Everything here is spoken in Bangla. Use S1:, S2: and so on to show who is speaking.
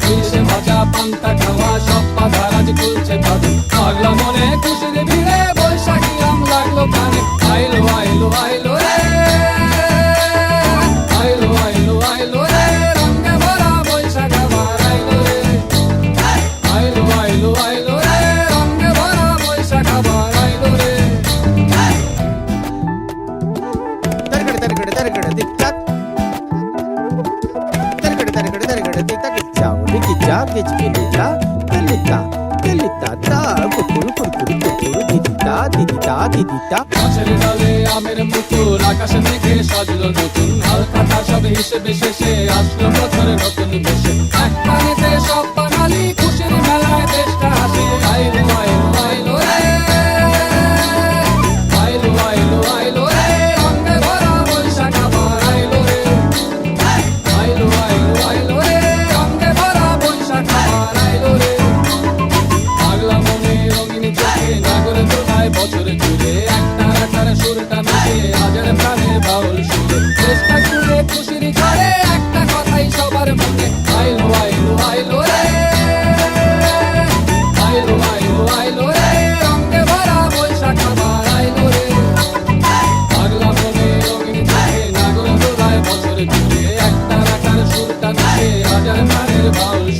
S1: খুশি ভাজা পান্তা খাওয়া সব পাতা রাজ খুলছে পাগলা মনে খুশি
S2: গেলিতা গেজ গেলিতা গেলিতা গেলিতা তা কুকুর কুকুর কুকুর দিদিতা দিদিতা দিদিতা
S1: গাছের ডালে আমের মুকুর আকাশে মেঘে সাজলো নতুন হালকা সব হিসেবে শেষে আসলো বছরে নতুন বেশে এক পানিতে সব বাঙালি Nacional